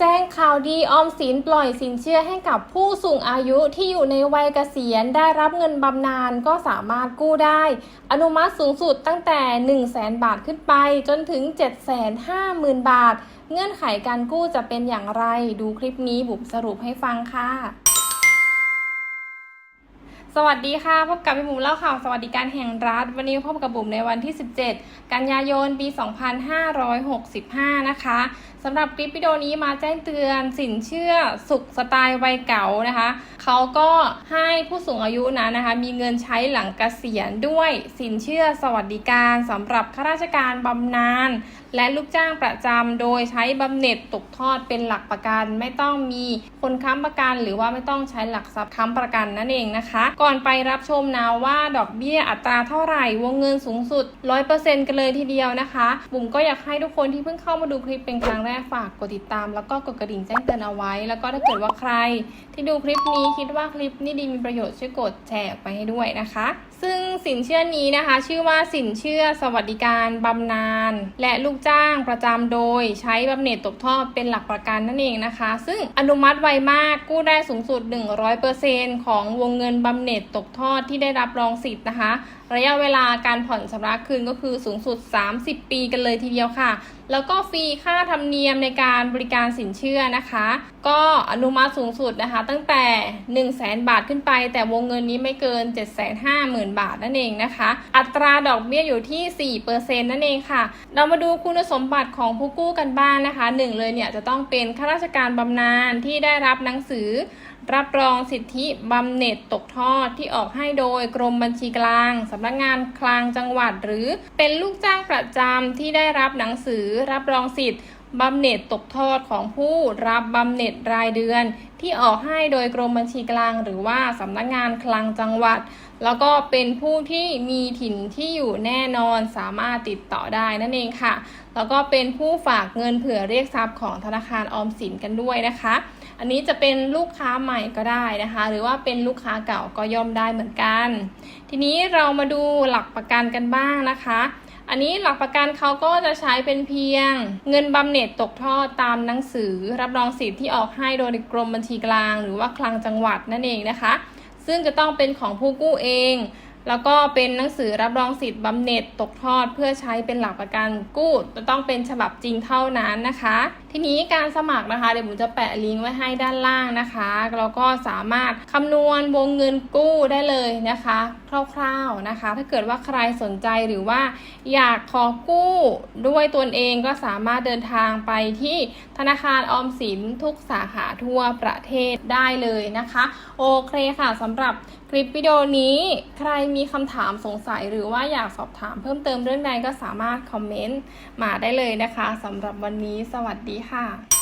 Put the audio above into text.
แจ้งข่าวดีออมสินปล่อยสินเชื่อให้กับผู้สูงอายุที่อยู่ในวัยเกษียณได้รับเงินบำนาญก็สามารถกู้ได้ อนุมัติสูงสุดตั้งแต่ 1 0 0 0 0แบาทขึ้นไปจนถึง 750,000 บาท เงื่อนไขการกู้จะเป็นอย่างไร ดูคลิปนี้บุ๋มสรุปให้ฟังค่ะ สวัสดีค่ะ พบกับพี่บุ๋มเล่าข่าวสวัสดิการแห่งรัฐ วันนี้พบกับบุ๋มในวันที่ 17 กันยายน ปี 2565 นะคะสำหรับคลิปวิดีโอนี้มาแจ้งเตือนสินเชื่อสุขสไตล์วัยเก่านะคะเขาก็ให้ผู้สูงอายุนะนะคะ มีเงินใช้หลังเกษียณด้วยสินเชื่อสวัสดิการสำหรับข้าราชการบำนาญ และลูกจ้างประจำโดยใช้บำเหน็จตกทอดเป็นหลักประกัน ไม่ต้องมีคนค้ำประกัน หรือว่าไม่ต้องใช้หลักทรัพย์ค้ำประกันนั่นเองนะคะ ก่อนไปรับชมนะว่าดอกเบี้ยอัตราเท่าไหร่วงเงินสูงสุด 100%กันเลยทีเดียวนะคะบุ๋มก็อยากให้ทุกคนที่เพิ่งเข้ามาดูคลิปเป็นครั้งแรกฝากกดติดตาม แล้วก็กดกระดิ่งแจ้งเตือนเอาไว้ แล้วก็ถ้าเกิดว่าใคร ที่ดูคลิปนี้คิดว่าคลิปนี้ดีมีประโยชน์ช่วยกดแชร์ออกไปให้ด้วยนะคะ ซึ่งสินเชื่อนี้นะคะ ชื่อว่าสินเชื่อสวัสดิการบำนาญและลูกจ้างประจำโดยใช้บำเหน็จตกทอดเป็นหลักประกันนั่นเองนะคะ ซึ่งอนุมัติไวมากกู้ได้สูงสุด 100%ของวงเงินบำเหน็จตกทอดที่ได้รับรองสิทธิ์นะคะ ระยะเวลาการผ่อนชำระคืนก็คือสูงสุด 30 ปีกันเลยทีเดียวค่ะ แล้วก็ฟรีค่าธรรมเนียมในการบริการสินเชื่อนะคะ ก็อนุมัติสูงสุดนะคะ ตั้งแต่ 1 0 0 0 0แบาทขึ้นไป แต่วงเงินนี้ไม่เกิน0,000 บาทนั่นเองนะคะ อัตราดอกเบี้ยอยู่ที่ 4%นั่นเองค่ะ เรามาดูคุณสมบัติของผู้กู้กันบ้างนนะคะหนึ่งเลยเนี่ยจะต้องเป็นข้าราชการบำนาญที่ได้รับหนังสือ รับรองสิทธิบำเหน็จตกทอดที่ออกให้โดยกรมบัญชีกลางสำนักงานคลังจังหวัด หรือเป็นลูกจ้างประจำที่ได้รับหนังสือรับรองสิทธิ บำเหน็จตกทอดของผู้รับบำเหน็จรายเดือน ที่ออกให้โดยกรมบัญชีกลาง หรือว่าสำนักงานคลังจังหวัด แล้วก็เป็นผู้ที่มีถิ่นที่อยู่แน่นอนสามารถติดต่อได้นั่นเองค่ะ แล้วก็เป็นผู้ฝากเงินเผื่อเรียกทรัพย์ของธนาคารออมสินกันด้วยนะคะ อันนี้จะเป็นลูกค้าใหม่ก็ได้นะคะ หรือว่าเป็นลูกค้าเก่าก็ย่อมได้เหมือนกัน ทีนี้เรามาดูหลักประกันกันบ้างนะคะ อันนี้หลักประกันเขาก็จะใช้เป็นเพียง เงินบำเหน็จตกทอดตามหนังสือ รับรองสิทธิ์ที่ออกให้โดยกรมบัญชีกลาง หรือว่าคลังจังหวัดนั่นเองนะคะ ซึ่งจะต้องเป็นของผู้กู้เอง แล้วก็เป็นหนังสือรับรองสิทธิ์บำเหน็จตกทอดเพื่อใช้เป็นหลักประกันกู้จะต้องเป็นฉบับจริงเท่านั้นนะคะ ทีนี้การสมัครนะคะเดี๋ยวผมจะแปะลิงก์ไว้ให้ด้านล่างนะคะแล้วก็สามารถคำนวณวงเงินกู้ได้เลยนะคะ คร่าวๆนะคะ ถ้าเกิดว่าใครสนใจหรือว่า อยากขอกู้ด้วยตนเองก็สามารถเดินทางไปที่ธนาคารออมสินทุกสาขาทั่วประเทศได้เลยนะคะ โอเคค่ะสำหรับคลิปวิดีโอนี้ใครมีคำถามสงสัยหรือว่าอยากสอบถามเพิ่มเติมเรื่องใดก็สามารถคอมเมนต์มาได้เลยนะคะสำหรับวันนี้สวัสดีค่ะ